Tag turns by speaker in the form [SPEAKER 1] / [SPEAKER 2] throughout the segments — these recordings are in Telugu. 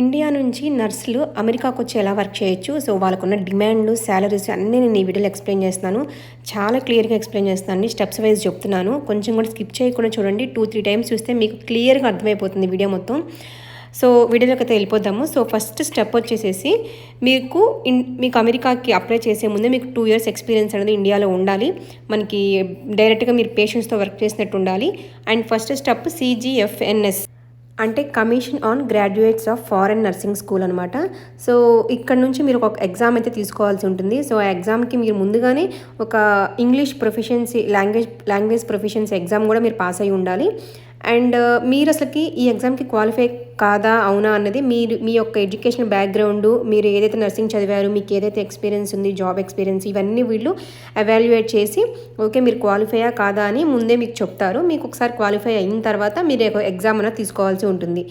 [SPEAKER 1] ఇండియా నుంచి నర్సులు అమెరికాకు వచ్చి ఎలా వర్క్ చేయొచ్చు. సో వాళ్ళకున్న డిమాండ్లు శాలరీస్ అన్నీ నేను ఈ వీడియోలో ఎక్స్ప్లెయిన్ చేస్తున్నాను. చాలా క్లియర్గా ఎక్స్ప్లెయిన్ చేస్తున్నాను. స్టెప్స్ వైజ్ చెప్తున్నాను. కొంచెం కూడా స్కిప్ చేయకుండా చూడండి. టూ త్రీ టైమ్స్ చూస్తే మీకు క్లియర్గా అర్థమైపోతుంది వీడియో మొత్తం. సో వీడియోలోకి అయితే వెళ్ళిపోదాము. సో ఫస్ట్ స్టెప్ వచ్చేసేసి మీకు ఇన్ మీకు అమెరికాకి అప్లై చేసే ముందే మీకు టూ ఇయర్స్ ఎక్స్పీరియన్స్ అనేది ఇండియాలో ఉండాలి. మనకి డైరెక్ట్గా మీరు పేషెంట్స్తో వర్క్ చేసినట్టు ఉండాలి. అండ్ ఫస్ట్ స్టెప్ సీజీఎఫ్ఎన్ఎస్ అంటే commission on graduates of foreign nursing school అనమాట సో ఇక్కడ నుంచి మీరు ఒక ఎగ్జామ్ అయితే తీసుకోవాల్సి ఉంటుంది. సో ఆ ఎగ్జామ్కి మీరు ముందుగానే ఒక English proficiency language language proficiency exam కూడా మీరు పాస్ అయి ఉండాలి. అండ్ మీరు అసలుకి ఈ ఎగ్జామ్కి క్వాలిఫై కాదా అవునా అన్నది మీరు మీ యొక్క ఎడ్యుకేషన్ బ్యాక్గ్రౌండ్ మీరు ఏదైతే నర్సింగ్ చదివారు మీకు ఏదైతే ఎక్స్పీరియన్స్ ఉంది జాబ్ ఎక్స్పీరియన్స్ ఇవన్నీ వీళ్ళు అవాల్యుయేట్ చేసి ఓకే మీరు క్వాలిఫైయా కాదా అని ముందే మీకు చెప్తారు. మీకు ఒకసారి క్వాలిఫై అయిన తర్వాత మీరు ఎగ్జామ్ అనేది తీసుకోవాల్సి ఉంటుంది.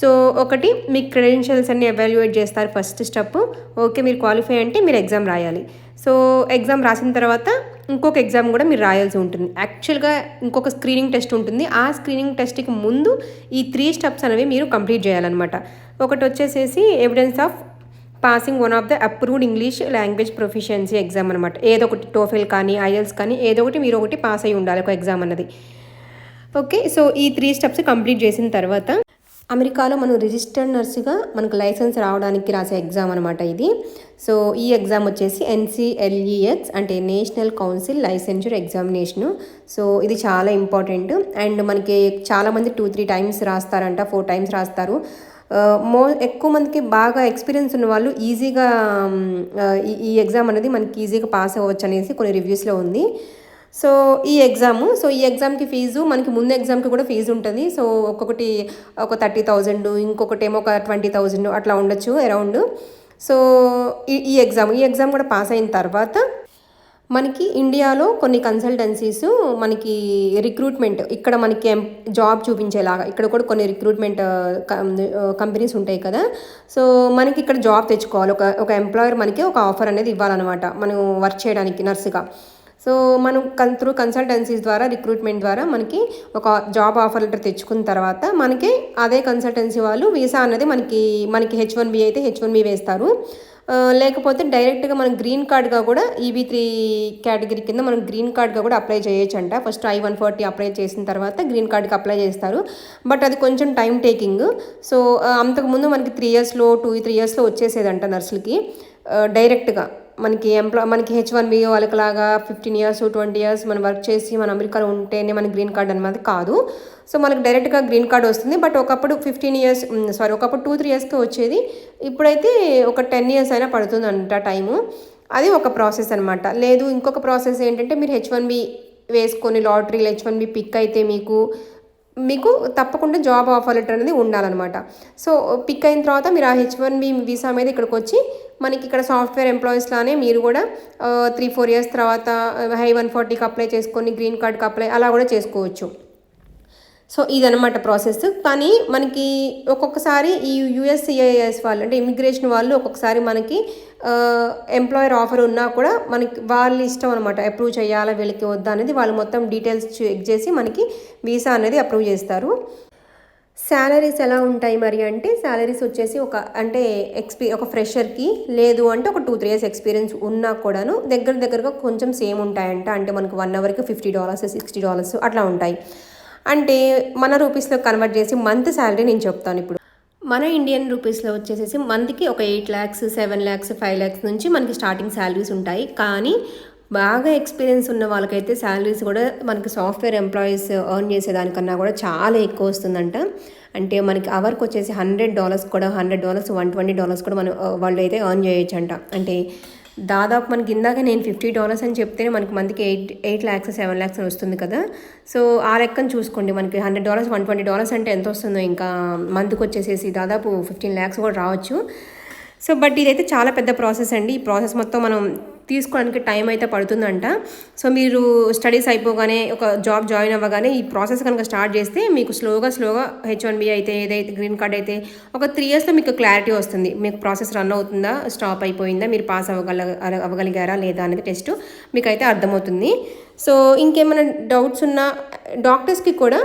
[SPEAKER 1] సో ఒకటి మీ క్రెడెన్షియల్స్ అన్ని ఎవాల్యుయేట్ చేస్తారు ఫస్ట్ స్టెప్ ఓకే మీరు క్వాలిఫై అంటే మీరు ఎగ్జామ్ రాయాలి. సో ఎగ్జామ్ రాసిన తర్వాత ఇంకొక ఎగ్జామ్ కూడా మీరు రాయాల్సి ఉంటుంది. యాక్చువల్గా ఇంకొక స్క్రీనింగ్ టెస్ట్ ఉంటుంది. ఆ స్క్రీనింగ్ టెస్ట్కి ముందు ఈ త్రీ స్టెప్స్ అనేవి మీరు కంప్లీట్ చేయాలన్నమాట. ఒకటి వచ్చేసేసి evidence of passing one of the approved English language proficiency exam అనమాట ఏదో ఒకటి టోఫెల్ కానీ ఐఎల్స్ కానీ ఏదో ఒకటి మీరు ఒకటి పాస్ అయి ఉండాలి ఒక ఎగ్జామ్ అన్నది. ఓకే సో ఈ త్రీ స్టెప్స్ కంప్లీట్ చేసిన తర్వాత అమెరికాలో మనం రిజిస్టర్డ్ నర్సుగా మనకు లైసెన్స్ రావడానికి రాసే ఎగ్జామ్ అనమాట ఇది. సో ఈ ఎగ్జామ్ వచ్చేసి ఎన్సిఎల్ఈఎక్స్ అంటే national council licensure examination. So ఇది చాలా ఇంపార్టెంట్. అండ్ మనకి చాలామంది టూ త్రీ టైమ్స్ రాస్తారంట ఫోర్ టైమ్స్ రాస్తారు. మో ఎక్కువ మందికి బాగా ఎక్స్పీరియన్స్ ఉన్న వాళ్ళు ఈజీగా ఈ ఎగ్జామ్ అనేది మనకి ఈజీగా పాస్ అవ్వచ్చు అనేసి కొన్ని రివ్యూస్లో ఉంది. సో ఈ ఎగ్జాము సో ఈ ఎగ్జామ్కి ఫీజు మనకి ముందు ఎగ్జామ్కి కూడా ఫీజు ఉంటుంది. సో ఒక్కొక్కటి ఒక థర్టీ థౌజండ్ ఇంకొకటి ఏమో ఒక ట్వంటీ థౌజండ్ అట్లా ఉండొచ్చు అరౌండ్. సో ఈ ఈ ఎగ్జామ్ ఈ ఎగ్జామ్ కూడా పాస్ అయిన తర్వాత మనకి ఇండియాలో కొన్ని కన్సల్టెన్సీస్ మనకి రిక్రూట్మెంట్ ఇక్కడ మనకి జాబ్ చూపించేలాగా ఇక్కడ కూడా కొన్ని రిక్రూట్మెంట్ కంపెనీస్ ఉంటాయి కదా. సో మనకి ఇక్కడ జాబ్ తెచ్చుకోవాలి. ఒక ఒక ఎంప్లాయర్ మనకి ఒక ఆఫర్ అనేది ఇవ్వాలన్నమాట మనం వర్క్ చేయడానికి నర్సుగా. సో మనం కన్ త్రూ కన్సల్టెన్సీస్ ద్వారా రిక్రూట్మెంట్ ద్వారా మనకి ఒక జాబ్ ఆఫర్ లెటర్ తెచ్చుకున్న తర్వాత మనకి అదే కన్సల్టెన్సీ వాళ్ళు వీసా అన్నది మనకి మనకి హెచ్ వన్ బి అయితే హెచ్ వన్ బి వేస్తారు. లేకపోతే డైరెక్ట్గా మనం గ్రీన్ కార్డ్గా కూడా ఈబీ త్రీ కేటగిరీ కింద మనం గ్రీన్ కార్డ్గా కూడా అప్లై చేయొచ్చు అంట first I one forty apply చేసిన తర్వాత గ్రీన్ కార్డ్కి అప్లై చేస్తారు. బట్ అది కొంచెం టైం టేకింగ్ సో అంతకుముందు మనకి త్రీ ఇయర్స్లో టూ త్రీ ఇయర్స్లో వచ్చేసేదంట నర్సులకి. డైరెక్ట్గా. మనకి ఎంప్లా మనకి హెచ్ వన్ బి వాళ్ళకిలాగా ఫిఫ్టీన్ ఇయర్స్ ట్వంటీ ఇయర్స్ మనం వర్క్ చేసి మన అమెరికాలో ఉంటేనే మనకి గ్రీన్ కార్డ్ అనేది కాదు. సో మనకి డైరెక్ట్గా గ్రీన్ కార్డ్ వస్తుంది. బట్ ఒకప్పుడు ఫిఫ్టీన్ ఇయర్స్ సారీ ఒకప్పుడు టూ త్రీ ఇయర్స్కి వచ్చేది. ఇప్పుడైతే ఒక టెన్ ఇయర్స్ అయినా పడుతుంది అంట టైము. అది ఒక ప్రాసెస్ అనమాట లేదు ఇంకొక ప్రాసెస్ ఏంటంటే మీరు హెచ్ వన్ బి వేసుకొని లాటరీలో హెచ్ వన్ బి పిక్ అయితే మీకు మీకు తప్పకుండా జాబ్ ఆఫర్ లెటర్ అనేది ఉండాలన్నమాట. సో పిక్ అయిన తర్వాత మీరు ఆ హెచ్ వన్ బి వీసా మీద ఇక్కడికి వచ్చి మనకి ఇక్కడ సాఫ్ట్వేర్ ఎంప్లాయీస్లానే మీరు కూడా త్రీ ఫోర్ ఇయర్స్ తర్వాత హై వన్ ఫార్టీకి అప్లై చేసుకొని గ్రీన్ కార్డ్కి అప్లై అలా కూడా చేసుకోవచ్చు. సో ఇదనమాట ప్రాసెస్. కానీ మనకి ఒక్కొక్కసారి ఈ యుఎస్సిఐఎస్ వాళ్ళు అంటే ఇమిగ్రేషన్ వాళ్ళు ఒక్కొక్కసారి మనకి ఎంప్లాయర్ ఆఫర్ ఉన్నా కూడా మనకి వాళ్ళ ఇష్టం అనమాట అప్రూవ్ చేయాలా వీళ్ళకి వద్దా అనేది వాళ్ళు మొత్తం డీటెయిల్స్ చెక్ చేసి మనకి వీసా అనేది అప్రూవ్ చేస్తారు. శాలరీస్ ఎలా ఉంటాయి మరి అంటే శాలరీస్ వచ్చేసి ఒక అంటే ఎక్స్పీ ఒక ఫ్రెషర్కి లేదు అంటే ఒక టూ త్రీ ఇయర్స్ ఎక్స్పీరియన్స్ ఉన్నా కూడాను దగ్గర దగ్గరగా కొంచెం సేమ్ ఉంటాయంట. అంటే మనకు వన్ అవర్కి ఫిఫ్టీ డాలర్స్ సిక్స్టీ డాలర్స్ అట్లా ఉంటాయి. అంటే మన రూపీస్లో కన్వర్ట్ చేసి మంత్ శాలరీ నేను చెప్తాను ఇప్పుడు. మన ఇండియన్ రూపీస్లో వచ్చేసేసి మంత్కి ఒక eight lakhs seven lakhs five lakhs నుంచి మనకి స్టార్టింగ్ శాలరీస్ ఉంటాయి. కానీ బాగా ఎక్స్పీరియన్స్ ఉన్న వాళ్ళకైతే శాలరీస్ కూడా మనకి సాఫ్ట్వేర్ ఎంప్లాయీస్ ఎర్న్ చేసేదానికన్నా కూడా చాలా ఎక్కువ వస్తుందంట. అంటే మనకి అవర్కి వచ్చేసి హండ్రెడ్ డాలర్స్ కూడా hundred dollars one twenty dollars కూడా మనం వాళ్ళు అయితే ఎర్న్ చేయొచ్చు అంట అంటే దాదాపు మనకి ఇందాక నేను ఫిఫ్టీ డాలర్స్ అని చెప్తేనే మనకి మంత్కి eight eight lakhs seven lakhs అని వస్తుంది కదా. సో ఆ లెక్కను చూసుకోండి. మనకి hundred dollars one twenty dollars అంటే ఎంత వస్తుందో ఇంకా మంత్కి వచ్చేసేసి దాదాపు ఫిఫ్టీన్ ల్యాక్స్ కూడా రావచ్చు. సో బట్ ఇదైతే చాలా పెద్ద ప్రాసెస్ అండి. ఈ ప్రాసెస్ మొత్తం మనం తీసుకోవడానికి టైం అయితే పడుతుందంట. సో మీరు స్టడీస్ అయిపోగానే ఒక జాబ్ జాయిన్ అవ్వగానే ఈ ప్రాసెస్ కనుక స్టార్ట్ చేస్తే మీకు స్లోగా స్లోగా హెచ్ వన్ బి అయితే ఏదైతే గ్రీన్ కార్డ్ అయితే ఒక త్రీ ఇయర్స్లో మీకు క్లారిటీ వస్తుంది. మీకు ప్రాసెస్ రన్ అవుతుందా స్టాప్ అయిపోయిందా మీరు పాస్ అవ్వగల అవ్వగలిగారా లేదా అనేది టెస్ట్ మీకు అయితే అర్థమవుతుంది. సో ఇంకేమైనా డౌట్స్ ఉన్నా డాక్టర్స్కి కూడా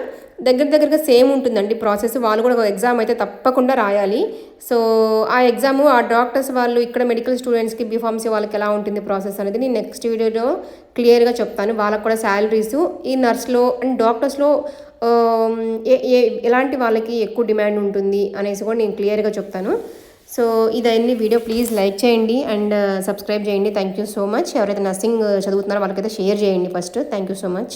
[SPEAKER 1] దగ్గర దగ్గరగా సేమ్ ఉంటుందండి ప్రాసెస్. వాళ్ళు కూడా ఒక ఎగ్జామ్ అయితే తప్పకుండా రాయాలి. సో ఆ ఎగ్జామ్ ఆ డాక్టర్స్ వాళ్ళు ఇక్కడ మెడికల్ స్టూడెంట్స్కి బీఫార్మసీ వాళ్ళకి ఎలా ఉంటుంది ప్రాసెస్ అనేది నేను నెక్స్ట్ వీడియోలో క్లియర్గా చెప్తాను. వాళ్ళకు కూడా శాలరీస్ ఈ నర్స్లో అండ్ డాక్టర్స్లో ఏ ఏ ఎలాంటి వాళ్ళకి ఎక్కువ డిమాండ్ ఉంటుంది అనేసి కూడా నేను క్లియర్గా చెప్తాను. సో ఇదన్నీ వీడియో. ప్లీజ్ లైక్ చేయండి అండ్ సబ్స్క్రైబ్ చేయండి. Thank you so much. ఎవరైతే నర్సింగ్ చదువుతున్నారో వాళ్ళకైతే షేర్ చేయండి first. Thank you so much.